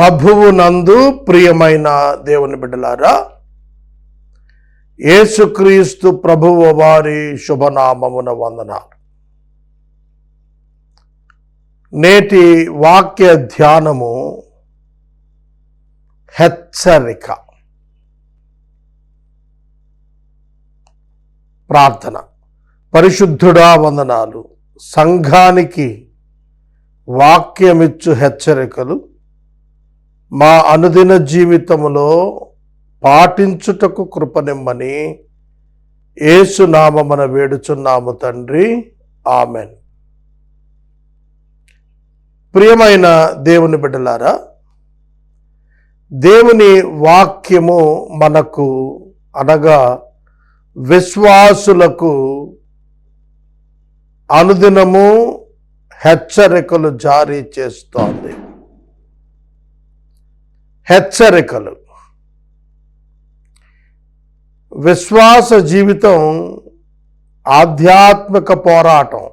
ప్రభువు నందు ప్రియమైన దేవుని బిడ్డలారా యేసుక్రీస్తు ప్రభువు వారి శుభనామమున వందనాలు. నేటి వాక్య ధ్యానము హెచ్చరిక ప్రార్థన. పరిశుద్ధుడా వందనాలు. సంఘానికి వాక్యమిచ్చు హెచ్చరికలు మా అనుదిన జీవితములో పాటించుటకు కృపనిమ్మని ఏసునామన వేడుచున్నాము తండ్రి. ఆమెన్. ప్రియమైన దేవుని బిడ్డలారా దేవుని వాక్యము మనకు అనగా విశ్వాసులకు అనుదినము హెచ్చరికలు జారీ చేస్తోంది. హెచ్చరికలు. విశ్వాస జీవితం ఆధ్యాత్మిక పోరాటం.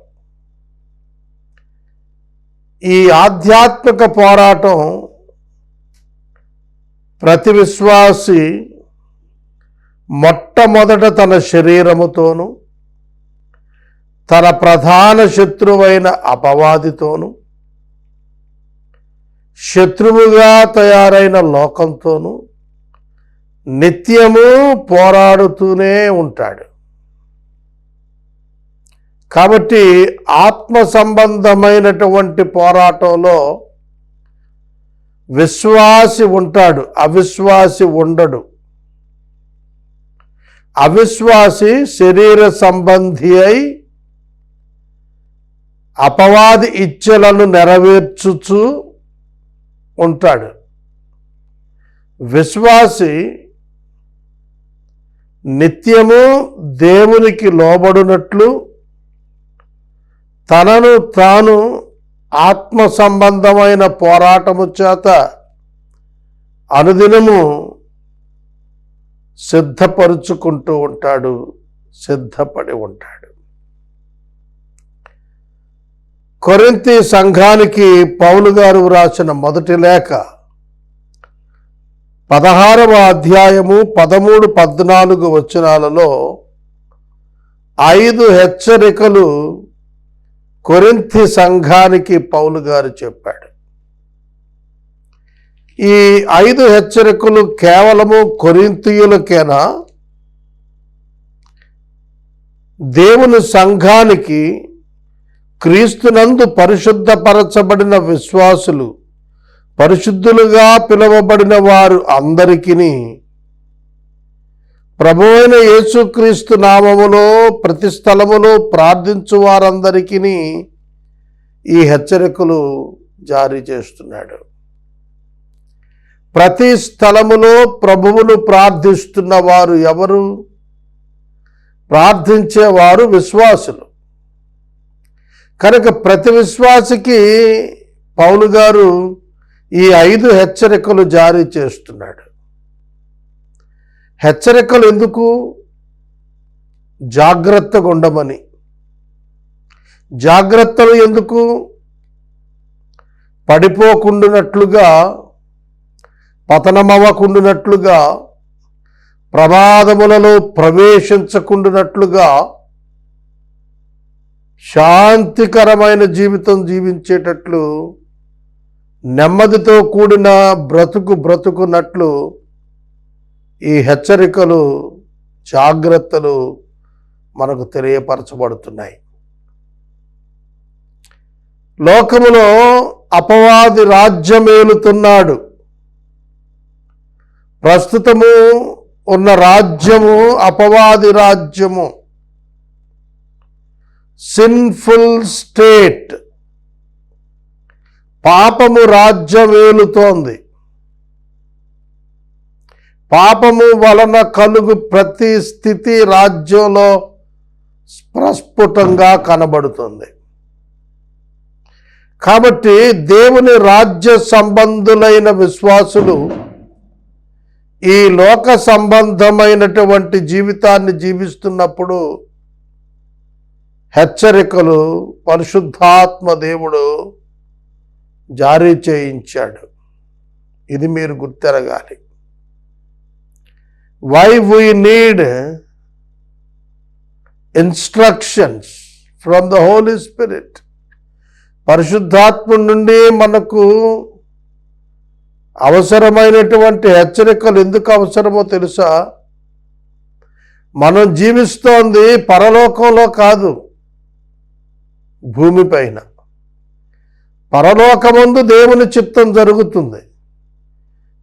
ఈ ఆధ్యాత్మిక పోరాటం ప్రతి విశ్వాసి మొట్టమొదట తన శరీరముతోనూ తన ప్రధాన శత్రువైన అపవాదితోనూ శత్రువుగా తయారైన లోకంతోనూ నిత్యము పోరాడుతూనే ఉంటాడు. కాబట్టి ఆత్మ సంబంధమైనటువంటి పోరాటంలో విశ్వాసి ఉంటాడు అవిశ్వాసి ఉండడు. అవిశ్వాసి శరీర సంబంధి అయి అపవాది ఇచ్చలను నెరవేర్చుచు ఉంటాడు. విశ్వాసి నిత్యము దేవునికి లోబడినట్లు తనను తాను ఆత్మ సంబంధమైన పోరాటము చేత అనుదినము సిద్ధపరుచుకుంటూ ఉంటాడు సిద్ధపడి ఉంటాడు. కొరింతి సంఘానికి పౌలు గారు వ్రాసిన మొదటి లేఖ పదహారవ అధ్యాయము పదమూడు పద్నాలుగు వచనాలలో ఐదు హెచ్చరికలు కొరింతి సంఘానికి పౌలు గారు చెప్పాడు. ఈ ఐదు హెచ్చరికలు కేవలము కొరింతీయులకేనా? దేవుని సంఘానికి క్రీస్తునందు పరిశుద్ధపరచబడిన విశ్వాసులు పరిశుద్ధులుగా పిలువబడిన వారు అందరికీ ప్రభువైన అయిన యేసుక్రీస్తు నామములో ప్రతి స్థలములో ప్రార్థించు వారందరికీ ఈ హెచ్చరికలు జారీ చేస్తున్నాడు. ప్రతి స్థలములో ప్రభువును ప్రార్థిస్తున్న వారు ఎవరు? ప్రార్థించేవారు విశ్వాసులు. కనుక ప్రతి విశ్వాసికి పౌలు గారు ఈ ఐదు హెచ్చరికలు జారీ చేస్తున్నాడు. హెచ్చరికలు ఎందుకు? జాగ్రత్తగా ఉండమని. జాగ్రత్తలు ఎందుకు? పడిపోకుండునట్లుగా పతనమవ్వకుండునట్లుగా ప్రమాదములలో ప్రవేశించకుండునట్లుగా శాంతికరమైన జీవితం జీవించేటట్లు నెమ్మదితో కూడిన బ్రతుకు బ్రతుకున్నట్లు ఈ హెచ్చరికలు జాగ్రత్తలు మనకు తెలియపరచబడుతున్నాయి. లోకములో అపవాది రాజ్యమేలుతున్నాడు. ప్రస్తుతము ఉన్న రాజ్యము అపవాది రాజ్యము. సిన్ఫుల్ స్టేట్ పాపము రాజ్యమేలుతోంది పాపము వలన కలుగు ప్రతి స్థితి రాజ్యంలో ప్రస్ఫుటంగా కనబడుతుంది. కాబట్టి దేవుని రాజ్య సంబంధులైన విశ్వాసులు ఈ లోక సంబంధమైనటువంటి జీవితాన్ని జీవిస్తున్నప్పుడు హెచ్చరికలు పరిశుద్ధాత్మ దేవుడు జారీ చేయించాడు. ఇది మీరు గుర్తెరగాలి. Why we need instructions from the Holy Spirit పరిశుద్ధాత్మ నుండి మనకు అవసరమైనటువంటి హెచ్చరికలు ఎందుకు అవసరమో తెలుసా? మనం జీవిస్తోంది పరలోకంలో కాదు. భూమిపైన. పరలోకమందు దేవుని చిత్తం జరుగుతుంది.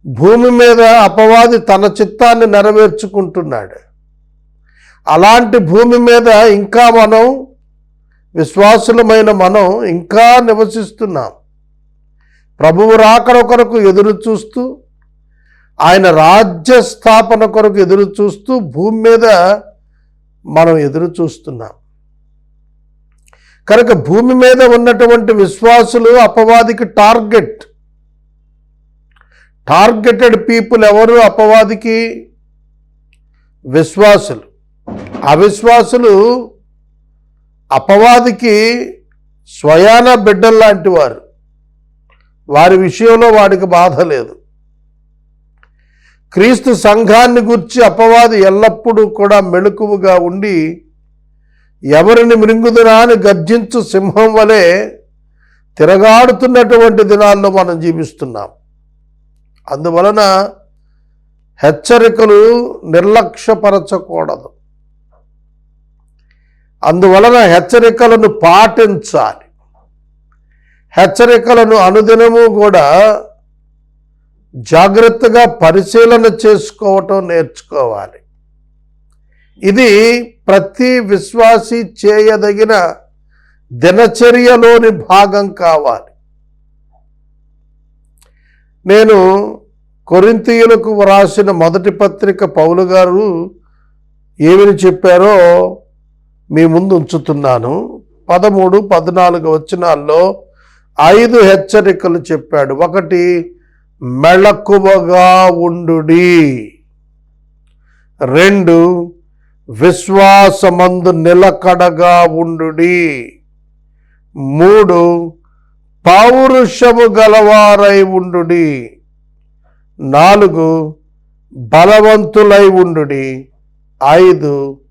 భూమి మీద అపవాది తన చిత్తాన్ని నెరవేర్చుకుంటున్నాడు. అలాంటి భూమి మీద ఇంకా మనం విశ్వాసులమైన మనం ఇంకా నివసిస్తున్నాం. ప్రభువు రాకడ కొరకు ఎదురు చూస్తూ ఆయన రాజ్య స్థాపన కొరకు ఎదురు చూస్తూ భూమి మీద మనం ఎదురు చూస్తున్నాం. కనుక భూమి మీద ఉన్నటువంటి విశ్వాసులు అపవాదికి టార్గెట్. టార్గెటెడ్ పీపుల్ ఎవరు? అపవాదికి విశ్వాసులు. అవిశ్వాసులు అపవాదికి స్వయాన బిడ్డల్లాంటి వారు. వారి విషయంలో వాడికి బాధ లేదు. క్రీస్తు సంఘాన్ని గుర్చి అపవాది ఎల్లప్పుడూ కూడా మెలకువగా ఉండి ఎవరిని మృంగుదురా అని గర్జించు సింహం వలె తిరగాడుతున్నటువంటి దినాల్లో మనం జీవిస్తున్నాం. అందువలన హెచ్చరికలు నిర్లక్ష్యపరచకూడదు. అందువలన హెచ్చరికలను పాటించాలి. హెచ్చరికలను అనుదినము కూడా జాగ్రత్తగా పరిశీలన చేసుకోవటం నేర్చుకోవాలి. ఇది ప్రతి విశ్వాసి చేయదగిన దినచర్యలోని భాగం కావాలి. నేను కొరింతీయులకు వ్రాసిన మొదటి పత్రిక పౌలు గారు ఏమని చెప్పారో మీ ముందు ఉంచుతున్నాను. పదమూడు పద్నాలుగు వచనాల్లో ఐదు హెచ్చరికలు చెప్పాడు. ఒకటి మెళకువగా ఉండుడి. రెండు విశ్వాసమందు నిలకడగా ఉండుడి. మూడు పౌరుషము గలవారై ఉండుడి. నాలుగు బలవంతులై ఉండుడి. ఐదు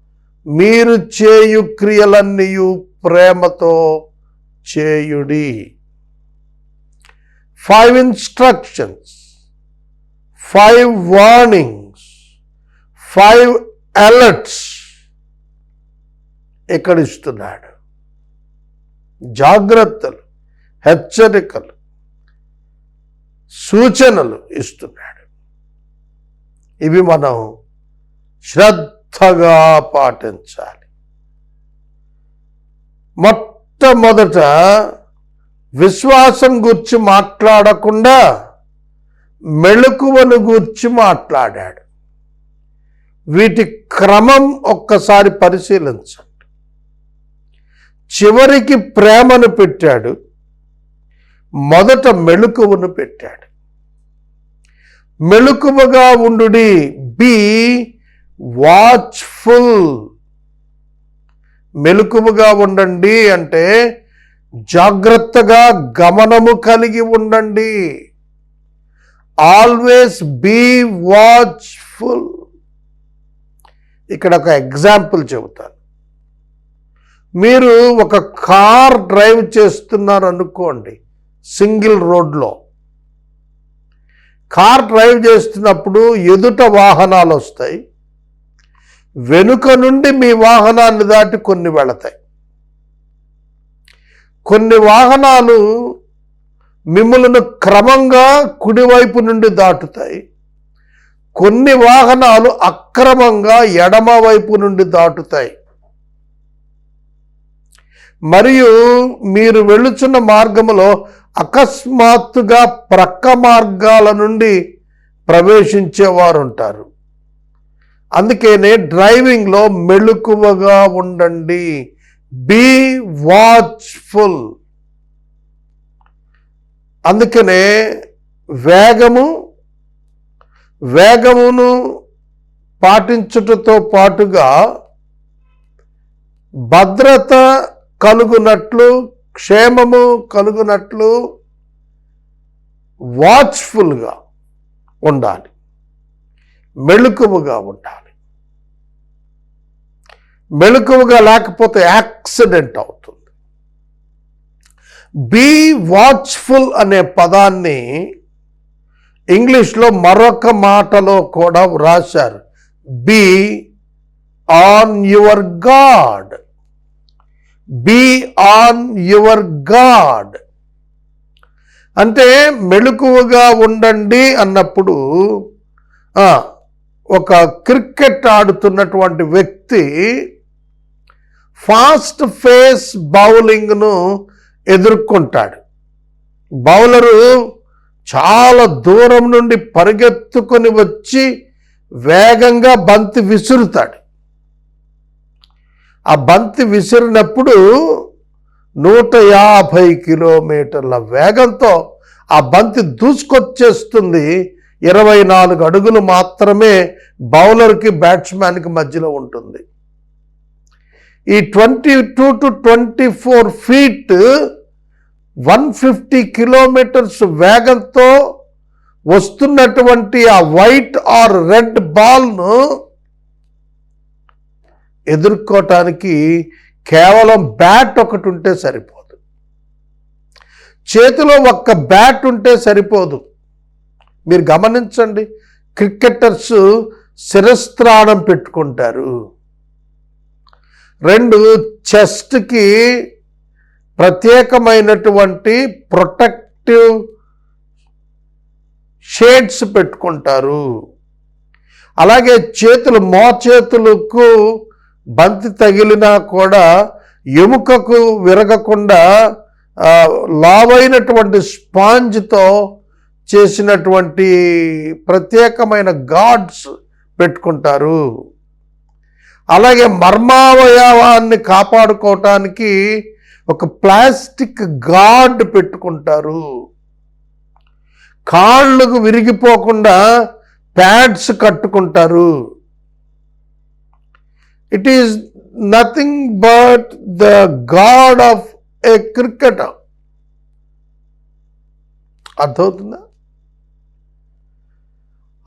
మీరు చేయు క్రియలన్నీ ప్రేమతో చేయుడి. Five instructions five warnings five alerts ఇక్కడ ఇస్తున్నాడు జాగ్రత్తలు హెచ్చరికలు సూచనలు ఇస్తున్నాడు. ఇవి మనం శ్రద్ధగా పాటించాలి. మొట్టమొదట విశ్వాసం గురించి మాట్లాడకుండా మెళుకువను గూర్చి మాట్లాడాడు. వీటి క్రమం ఒక్కసారి పరిశీలించండి. చివరికి ప్రేమను పెట్టాడు. మొదట మెళుకువను పెట్టాడు. మెళుకువగా ఉండు బి వాచ్ఫుల్. మెలకువగా ఉండండి అంటే జాగ్రత్తగా గమనము కలిగి ఉండండి. Always be watchful. ఇక్కడ ఒక ఎగ్జాంపుల్ చెబుతాను. మీరు ఒక కార్ డ్రైవ్ చేస్తున్నారు అనుకోండి సింగిల్ రోడ్లో. కార్ డ్రైవ్ చేస్తున్నప్పుడు ఎదుట వాహనాలు వస్తాయి వెనుక నుండి మీ వాహనాన్ని దాటి కొన్ని వెళతాయి. కొన్ని వాహనాలు మిమ్మల్ని క్రమంగా కుడివైపు నుండి దాటుతాయి కొన్ని వాహనాలు అక్రమంగా ఎడమ వైపు నుండి దాటుతాయి. మరియు మీరు వెళ్ళుచున్న మార్గములో అకస్మాత్తుగా ప్రక్క మార్గాల నుండి ప్రవేశించేవారు ఉంటారు అందుకనే డ్రైవింగ్లో మెళుకువగా ఉండండి. Be watchful. అందుకనే వేగము వేగమును పాటించుటతో పాటుగా భద్రత కలుగునట్లు క్షేమము కలుగునట్లు వాచ్ఫుల్గా ఉండాలి. మెళుకువగా ఉండాలి. మెళుకువగా లేకపోతే యాక్సిడెంట్ అవుతుంది. బీ వాచ్ఫుల్ అనే పదాన్ని ఇంగ్లీష్లో మరొక మాటలో కూడా వ్రాశారు. Be on your guard be on your guard అంటే మెళుకువగా ఉండండి అన్నప్పుడు ఒక క్రికెట్ ఆడుతున్నటువంటి వ్యక్తి ఫాస్ట్ ఫేస్ బౌలింగ్ను ఎదుర్కొంటాడు. బౌలరు చాలా దూరం నుండి పరిగెత్తుకొని వచ్చి వేగంగా బంతి విసురుతాడు. ఆ బంతి విసిరినప్పుడు నూట యాభై కిలోమీటర్ల వేగంతో ఆ బంతి దూసుకొచ్చేస్తుంది. ఇరవై నాలుగు అడుగులు మాత్రమే బౌలర్కి బ్యాట్స్మెన్కి మధ్యలో ఉంటుంది. ఈ twenty two to twenty four feet one fifty kilometres వేగంతో వస్తున్నటువంటి ఆ వైట్ ఆర్ రెడ్ బాల్ను ఎదుర్కోవటానికి కేవలం బ్యాట్ ఒకటి ఉంటే సరిపోదు. చేతిలో ఒక్క బ్యాట్ ఉంటే సరిపోదు. మీరు గమనించండి క్రికెటర్స్ శిరస్త్రాణం పెట్టుకుంటారు. రెండు చెస్ట్కి ప్రత్యేకమైనటువంటి ప్రొటెక్టివ్ షేడ్స్ పెట్టుకుంటారు. అలాగే చేతులు మోచేతులకు బంతి తగిలినా కూడా ఎముకకు విరగకుండా లావైనటువంటి స్పాంజ్తో చేసినటువంటి ప్రత్యేకమైన గాడ్స్ పెట్టుకుంటారు. అలాగే మర్మావయవాన్ని కాపాడుకోవటానికి ఒక ప్లాస్టిక్ గాడ్ పెట్టుకుంటారు. కాళ్ళకు విరిగిపోకుండా ప్యాడ్స్ కట్టుకుంటారు. It is nothing but the guard of a cricket అర్థమవుతుందా?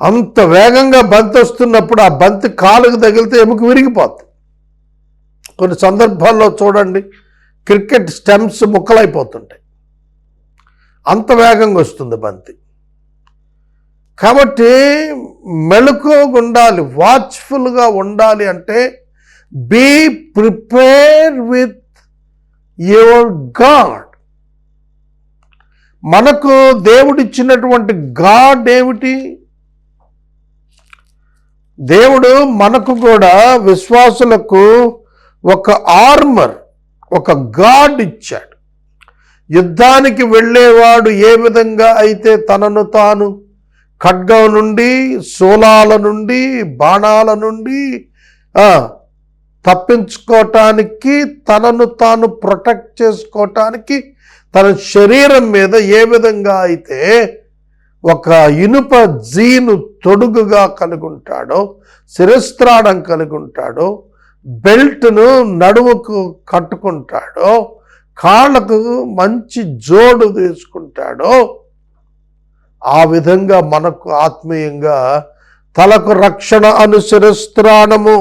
అంత వేగంగా బంతి వస్తున్నప్పుడు ఆ బంతి కాలుకు తగిలితే ఎముక విరిగిపోతుంది కొన్ని సందర్భాల్లో చూడండి క్రికెట్ స్టెమ్స్ ముక్కలైపోతుంటాయి. అంత వేగంగా వస్తుంది బంతి. కాబట్టి మెళుకుగా ఉండాలి వాచ్ఫుల్గా ఉండాలి అంటే be prepare with your guard మనకు దేవుడిచ్చినటువంటి గాడ్ ఏమిటి? దేవుడు మనకు కూడా విశ్వాసులకు ఒక ఆర్మర్ ఒక గాడ్ ఇచ్చాడు. యుద్ధానికి వెళ్ళేవాడు ఏ విధంగా అయితే తనను తాను ఖడ్గం నుండి శూలాల నుండి బాణాల నుండి తప్పించుకోవటానికి తనను తాను ప్రొటెక్ట్ చేసుకోవటానికి తన శరీరం మీద ఏ విధంగా అయితే ఒక ఇనుప జీను తొడుగుగా కలిగి ఉంటాడో కలిగుంటాడో కలిగి ఉంటాడో బెల్ట్ను నడుముకు కట్టుకుంటాడో కాళ్ళకు మంచి జోడు తీసుకుంటాడో ఆ విధంగా మనకు ఆత్మీయంగా తలకు రక్షణ అను శిరస్త్రాణము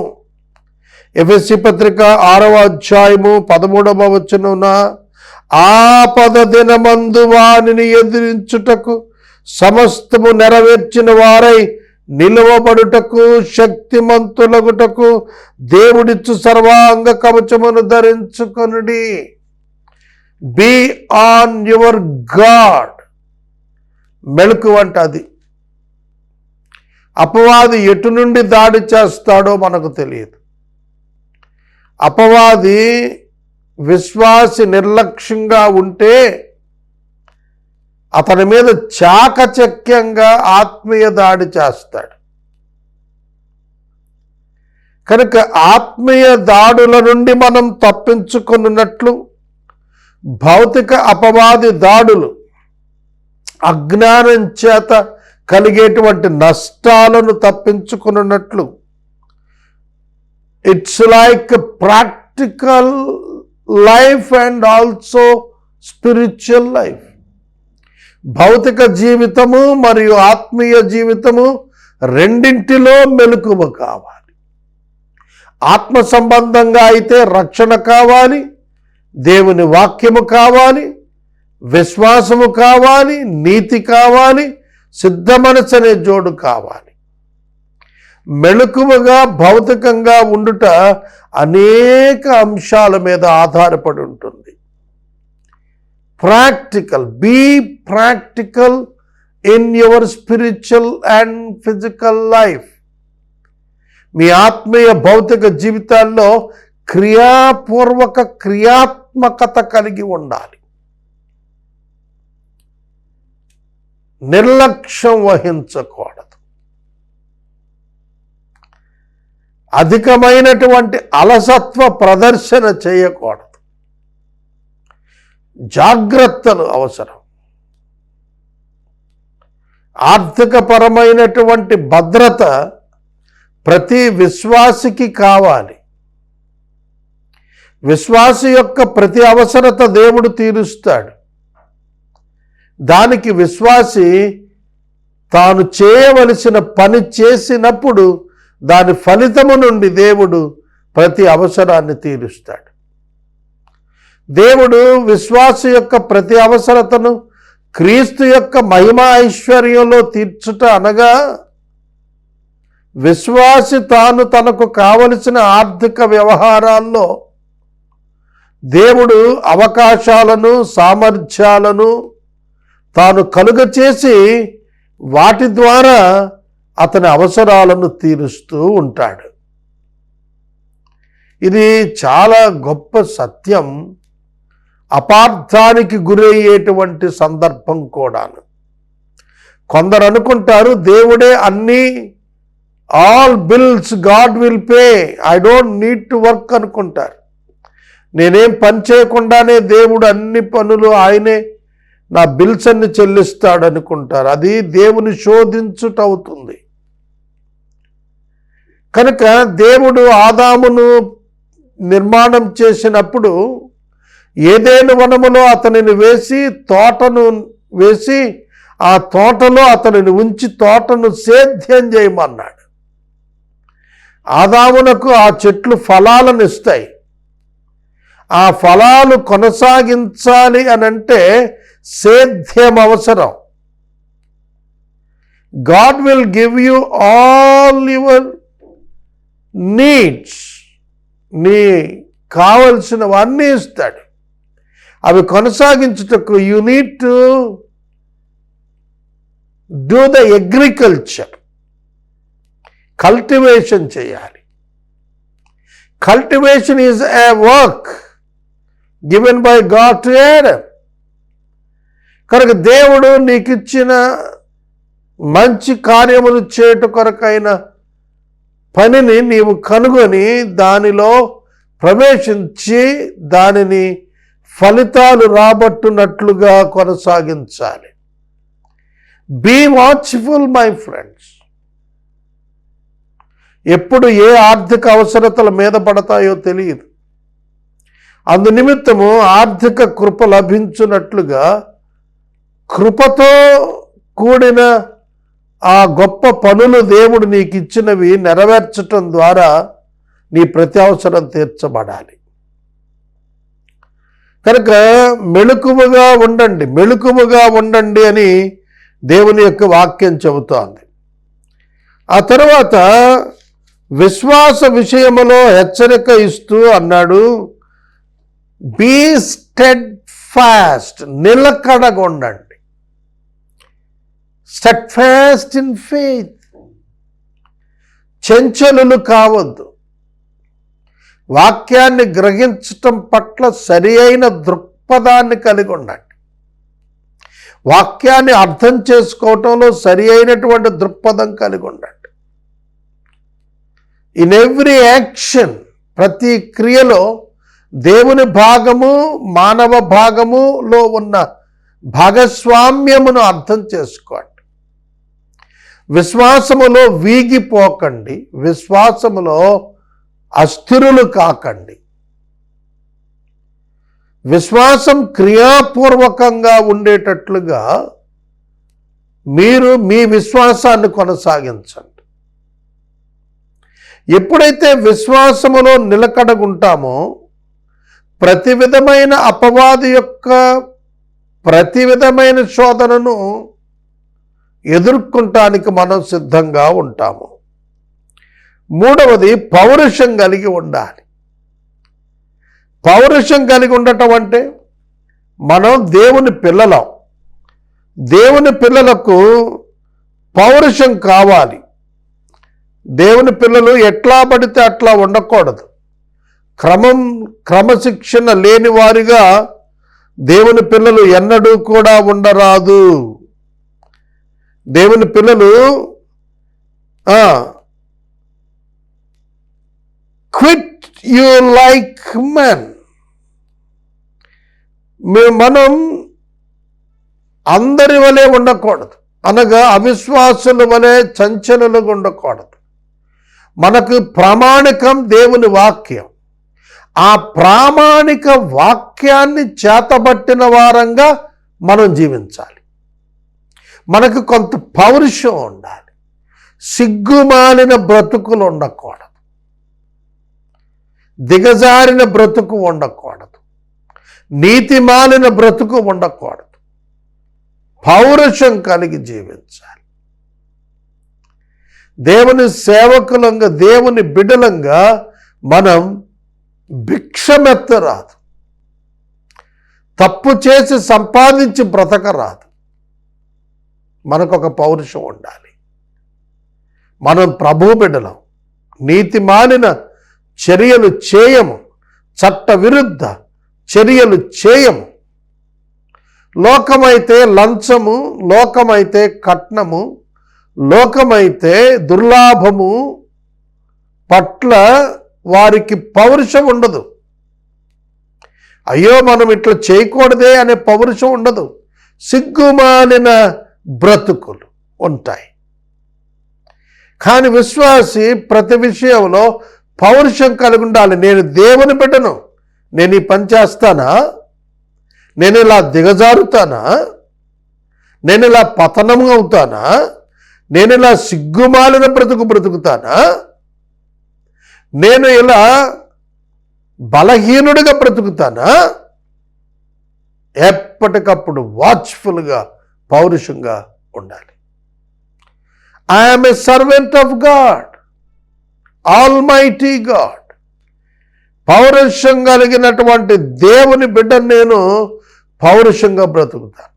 ఎఫ్ఎస్సి పత్రిక ఆరవ అధ్యాయము పదమూడవ వచనమున ఆపద దినమందు వానిని ఎదిరించుటకు సమస్తము నెరవేర్చిన వారై నిలువబడుటకు శక్తిమంతులగుటకు దేవుడిచ్చు సర్వాంగ కవచమును ధరించుకొనుడి. బీ ఆన్ యువర్ గాడ్ మెలకు వంట అది. అపవాది ఎటు నుండి దాడి చేస్తాడో మనకు తెలియదు. అపవాది విశ్వాసి నిర్లక్ష్యంగా ఉంటే అతని మీద చాకచక్యంగా ఆత్మీయ దాడి చేస్తాడు. కనుక ఆత్మీయ దాడుల నుండి మనం తప్పించుకున్నట్లు భౌతిక అపవాది దాడులు అజ్ఞానం చేత కలిగేటువంటి నష్టాలను తప్పించుకున్నట్లు it's like practical life and also spiritual life భౌతిక జీవితము మరియు ఆత్మీయ జీవితము రెండింటిలో మెలకువ కావాలి. ఆత్మ సంబంధంగా అయితే రక్షణ కావాలి దేవుని వాక్యము కావాలి విశ్వాసము కావాలి నీతి కావాలి సిద్ధ మనసు అనే జోడు కావాలి. మెళకువగా భౌతికంగా ఉండుట అనేక అంశాల మీద ఆధారపడి ఉంటుంది. Practical be practical in your spiritual and physical life మీ ఆత్మీయ భౌతిక జీవితాల్లో క్రియాపూర్వక క్రియాత్మకత కలిగి ఉండాలి. నిర్లక్ష్యం వహించకూడదు. అధికమైనటువంటి అలసత్వ ప్రదర్శన చేయకూడదు. జాగ్రత్తలు అవసరం. ఆర్థికపరమైనటువంటి భద్రత ప్రతి విశ్వాసికి కావాలి. విశ్వాసి యొక్క ప్రతి అవసరత దేవుడు తీరుస్తాడు. దానికి విశ్వాసి తాను చేయవలసిన పని చేసినప్పుడు దాని ఫలితము నుండి దేవుడు ప్రతి అవసరాన్ని తీరుస్తాడు. దేవుడు విశ్వాస యొక్క ప్రతి అవసరతను క్రీస్తు యొక్క మహిమ ఐశ్వర్యంలో తీర్చుట అనగా విశ్వాసి తాను తనకు కావలసిన ఆర్థిక వ్యవహారాల్లో దేవుడు అవకాశాలను సామర్థ్యాలను తాను కలుగ చేసి వాటి ద్వారా అతని అవసరాలను తీరుస్తూ ఉంటాడు. ఇది చాలా గొప్ప సత్యం. అపార్థానికి గురయ్యేటువంటి సందర్భం కూడాను. కొందరు అనుకుంటారు దేవుడే అన్నీ all bills God will pay I don't need to work అనుకుంటారు. నేనేం పని చేయకుండానే దేవుడు అన్ని పనులు ఆయనే నా బిల్స్ అన్ని చెల్లిస్తాడు అనుకుంటారు అది దేవుని శోధించుట అవుతుంది. కనుక దేవుడు ఆదామును నిర్మాణం చేసినప్పుడు ఏదేను వనములో అతనిని వేసి తోటను వేసి ఆ తోటలో అతనిని ఉంచి తోటను సేద్యం చేయమన్నాడు. ఆదామునకు ఆ చెట్లు ఫలాలను ఇస్తాయి. ఆ ఫలాలు కొనసాగించాలి అని అంటే సేద్యం అవసరం. God will give you all your needs నీ కావలసినవన్నీ ఇస్తాడు. అవి కొనసాగించుటకు you need to do the agriculture cultivation చేయాలి. Cultivation is a work given by God to Adam కనుక దేవుడు నీకు ఇచ్చిన మంచి కార్యములు చేయుట కొరకైనా పనిని నీవు కనుగొని దానిలో ప్రవేశించి దానిని ఫలితాలు రాబట్టునట్లుగా కొనసాగించాలి. బీ వాచ్ఫుల్ మై ఫ్రెండ్స్ ఎప్పుడు ఏ ఆర్థిక అవసరతల మీద పడతాయో తెలియదు. అందు నిమిత్తము ఆర్థిక కృప లభించున్నట్లుగా కృపతో కూడిన ఆ గొప్ప పనులు దేవుడు నీకు ఇచ్చినవి నెరవేర్చటం ద్వారా నీ ప్రతి అవసరం తీర్చబడాలి. కనుక మెళుకువగా ఉండండి మెళుకువగా ఉండండి అని దేవుని యొక్క వాక్యం చెబుతోంది. ఆ తర్వాత విశ్వాస విషయములో హెచ్చరిక ఇస్తూ అన్నాడు బీ స్టెడ్ ఫాస్ట్ నిలకడగా ఉండండి స్టెడ్ ఫాస్ట్ ఇన్ ఫెయిత్ చెంచలులు కావద్దు. వాక్యాన్ని గ్రహించటం పట్ల సరి అయిన దృక్పథాన్ని కలిగి ఉండండి. వాక్యాన్ని అర్థం చేసుకోవటంలో సరి అయినటువంటి దృక్పథం కలిగి ఉండండి. ఇన్ ఎవ్రీ యాక్షన్ ప్రతి క్రియలో దేవుని భాగము మానవ భాగములో ఉన్న భాగస్వామ్యమును అర్థం చేసుకోండి. విశ్వాసములో వీగిపోకండి. విశ్వాసములో అస్థిరులు కాకండి. విశ్వాసం క్రియాపూర్వకంగా ఉండేటట్లుగా మీరు మీ విశ్వాసాన్ని కొనసాగించండి. ఎప్పుడైతే విశ్వాసములో నిలకడగుంటామో ప్రతి విధమైన అపవాది యొక్క ప్రతి విధమైన శోధనను ఎదుర్కొంటానికి మనం సిద్ధంగా ఉంటాము. మూడవది పౌరుషం కలిగి ఉండాలి. పౌరుషం కలిగి ఉండటం అంటే మనం దేవుని పిల్లలం. దేవుని పిల్లలకు పౌరుషం కావాలి. దేవుని పిల్లలు ఎట్లా పడితే అట్లా ఉండకూడదు. క్రమం క్రమశిక్షణ లేని వారిగా దేవుని పిల్లలు ఎన్నడూ కూడా ఉండరాదు. దేవుని పిల్లలు క్విట్ యు లైక్ మెన్ మనం అందరి వలె ఉండకూడదు. అనగా అవిశ్వాసుల వలె చంచలులుగా ఉండకూడదు. మనకు ప్రామాణికం దేవుని వాక్యం. ఆ ప్రామాణిక వాక్యాన్ని చేతబట్టిన వారంగా మనం జీవించాలి. మనకు కొంత పౌరుషం ఉండాలి. సిగ్గుమాలిన బ్రతుకులు ఉండకూడదు. దిగజారిన బ్రతుకు ఉండకూడదు. నీతిమాలిన బ్రతుకు ఉండకూడదు. పౌరుషం కలిగి జీవించాలి. దేవుని సేవకులంగా దేవుని బిడలంగా మనం భిక్షమెత్తరాదు. తప్పు చేసి సంపాదించి బ్రతకరాదు. మనకొక పౌరుషం ఉండాలి. మనం ప్రభు బిడ్డలం. నీతి మాలిన చర్యలు చేయము. చట్ట విరుద్ధ చర్యలు చేయము. లోకమైతే లంచము లోకమైతే కట్నము లోకమైతే దుర్లాభము పట్ల వారికి పౌరుషం ఉండదు. అయ్యో మనం ఇట్లా చేయకూడదే అనే పౌరుషం ఉండదు. సిగ్గుమాలిన బ్రతుకులు ఉంటాయి. కానీ విశ్వాసి ప్రతి విషయంలో పౌరుషం కలిగి ఉండాలి. నేను దేవుని బిడ్డను నేను ఈ పని చేస్తానా? నేను ఇలా దిగజారుతానా? నేను ఇలా పతనం అవుతానా? నేను ఇలా సిగ్గుమాలిన బ్రతుకు బ్రతుకుతానా? నేను ఇలా బలహీనుడిగా బ్రతుకుతానా? ఎప్పటికప్పుడు వాచ్ఫుల్గా పౌరుషంగా ఉండాలి. I'm a servant of God almighty God పౌరుషం కలిగినటువంటి దేవుని బిడ్డ నేను పౌరుషంగా బ్రతుకుతాను.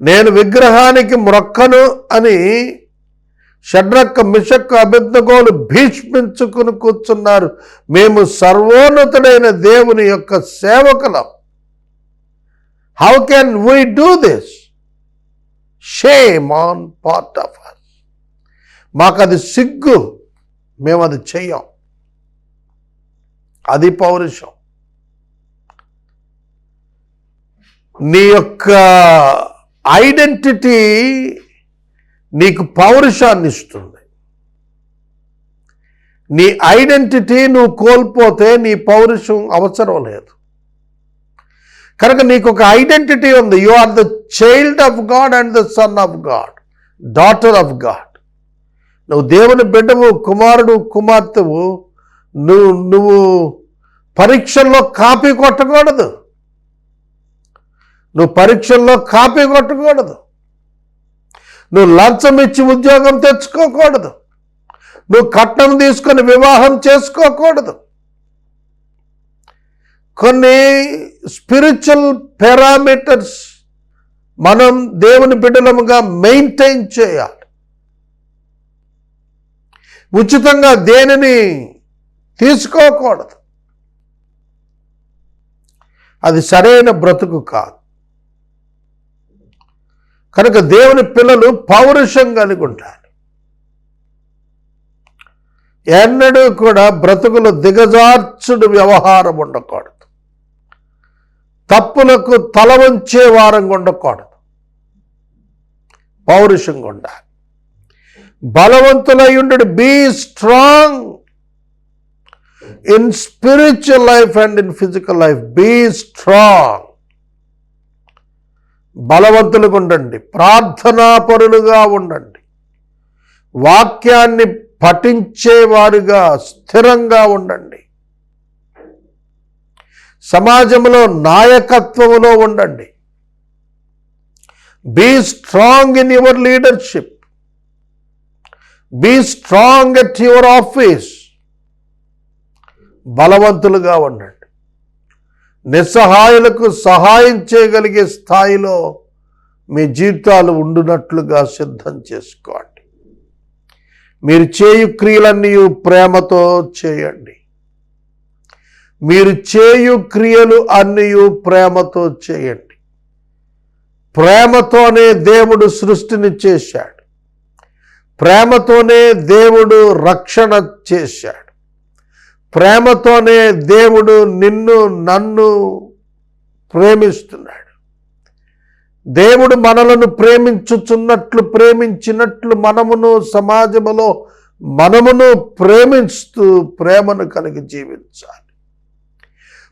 నేను విగ్రహానికి మ్రొక్కను అని షడ్రక్క మిషక్క అభిజ్ఞగోలు భీష్మించుకుని కూర్చున్నారు. మేము సర్వోన్నతుడైన దేవుని యొక్క సేవకులం. How can we do this shame on part of us మాకు అది సిగ్గు మేము అది చెయ్యం. అది పౌరుషం. నీ యొక్క ఐడెంటిటీ నీకు పౌరుషాన్ని ఇస్తుంది నీ ఐడెంటిటీ నువ్వు కోల్పోతే నీ పౌరుషం అవసరం లేదు. కనుక నీకు ఒక ఐడెంటిటీ ఉంది. You are the child of God and the son of God daughter of God నువ్వు దేవుని బిడ్డవు కుమారుడు కుమార్తెవు నువ్వు నువ్వు పరీక్షల్లో కాపీ కొట్టకూడదు. నువ్వు పరీక్షల్లో కాపీ కొట్టకూడదు. నువ్వు లంచం ఇచ్చి ఉద్యోగం తెచ్చుకోకూడదు. నువ్వు కట్నం తీసుకొని వివాహం చేసుకోకూడదు. కొన్ని స్పిరిచువల్ పారామీటర్స్ మనం దేవుని బిడ్డలముగా మెయింటైన్ చేయాలి. ఉచితంగా దేనిని తీసుకోకూడదు. అది సరైన బ్రతుకు కాదు. కనుక దేవుని పిల్లలు పౌరుషం కలిగి ఉండాలి. ఎన్నడూ కూడా బ్రతుకులు దిగజార్చుడు వ్యవహారం ఉండకూడదు. తప్పులకు తల వంచే వారంగా ఉండకూడదు పౌరుషంగా ఉండాలి బలవంతులయ్యుండు be strong in spiritual life and in physical life. Be strong. బలవంతులుగా ఉండండి. ప్రార్థనాపరులుగా ఉండండి. వాక్యాన్ని పఠించేవారుగా స్థిరంగా ఉండండి. సమాజంలో నాయకత్వంలో ఉండండి. Be strong in your leadership be strong at your office బలవంతులుగా ఉండండి. నిస్సహాయులకు సహాయం చేయగలిగే స్థాయిలో మీ జీవితాలు ఉండునట్లుగా సిద్ధం చేసుకోండి. మీరు చేయు క్రియలన్నీ ప్రేమతో చేయండి. మీరు చేయు క్రియలు అన్నీ ప్రేమతో చేయండి. ప్రేమతోనే దేవుడు సృష్టిని చేశాడు. ప్రేమతోనే దేవుడు రక్షణ చేశాడు. ప్రేమతోనే దేవుడు నిన్ను నన్ను ప్రేమిస్తున్నాడు. దేవుడు మనలను ప్రేమించుచున్నట్లు ప్రేమించినట్లు మనమును సమాజములో మనమును ప్రేమిస్తూ ప్రేమను కలిగి జీవించాలి.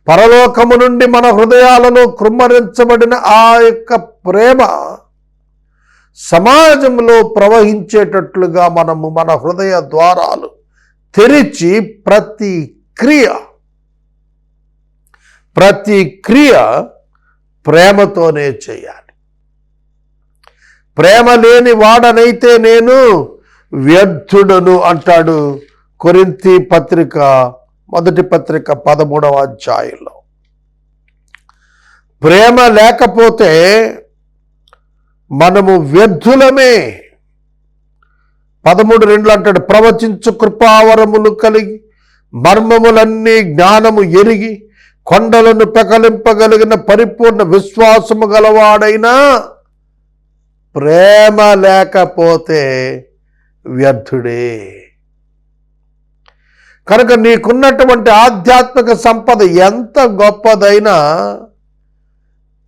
పరలోకము నుండి మన హృదయాలలో కృమ్మరించబడిన ఆ యొక్క ప్రేమ సమాజంలో ప్రవహించేటట్లుగా మనము మన హృదయ ద్వారాలు తెరిచి ప్రతి క్రియ ప్రతి క్రియ ప్రేమతోనే చేయాలి. ప్రేమ లేని వాడనైతే నేను వ్యర్థుడను అంటాడు కొరింతి పత్రిక మొదటి పత్రిక పదమూడవ అధ్యాయంలో. ప్రేమ లేకపోతే మనము వ్యర్థులమే. పదమూడు రెండు అంటాడు ప్రవచించు కృపావరములు కలిగి మర్మములన్నీ జ్ఞానము ఎరిగి కొండలను పెకలింపగలిగిన పరిపూర్ణ విశ్వాసము గలవాడైనా ప్రేమ లేకపోతే వ్యర్థుడే. కనుక నీకున్నటువంటి ఆధ్యాత్మిక సంపద ఎంత గొప్పదైనా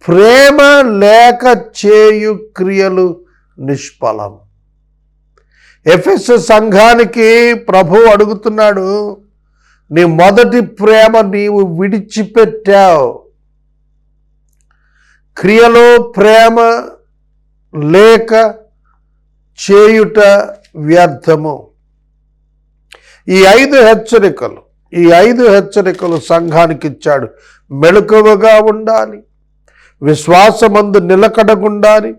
ప్రేమ లేక చేయు క్రియలు నిష్ఫలం. ఎఫెస్ సంఘానికి ప్రభు అడుగుతున్నాడు నీ మొదటి ప్రేమ నీవు విడిచిపెట్టావు. క్రియలో ప్రేమ లేక చేయుట వ్యర్థము. ఈ ఐదు హెచ్చరికలు ఈ ఐదు హెచ్చరికలు సంఘానికి ఇచ్చాడు. మెళకువగా ఉండాలి విశ్వాసమందు నిలకడగుండాలి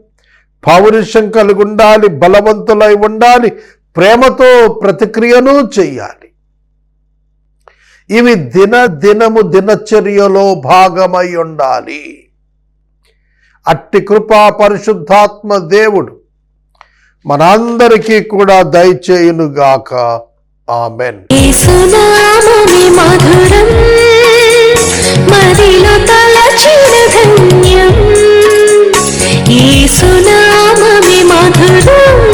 పౌరుషం కలిగి ఉండాలి బలవంతులై ఉండాలి ప్రేమతో ప్రతిక్రియను చెయ్యాలి. ఇవి దిన దినము దినచర్యలో భాగమై ఉండాలి. అట్టి కృపా పరిశుద్ధాత్మ దేవుడు మనందరికీ కూడా దయచేయునుగాక. ఆమెన్. మధురం మదిలో తలచిన ధన్యం. ఈ సునామమి మధురం.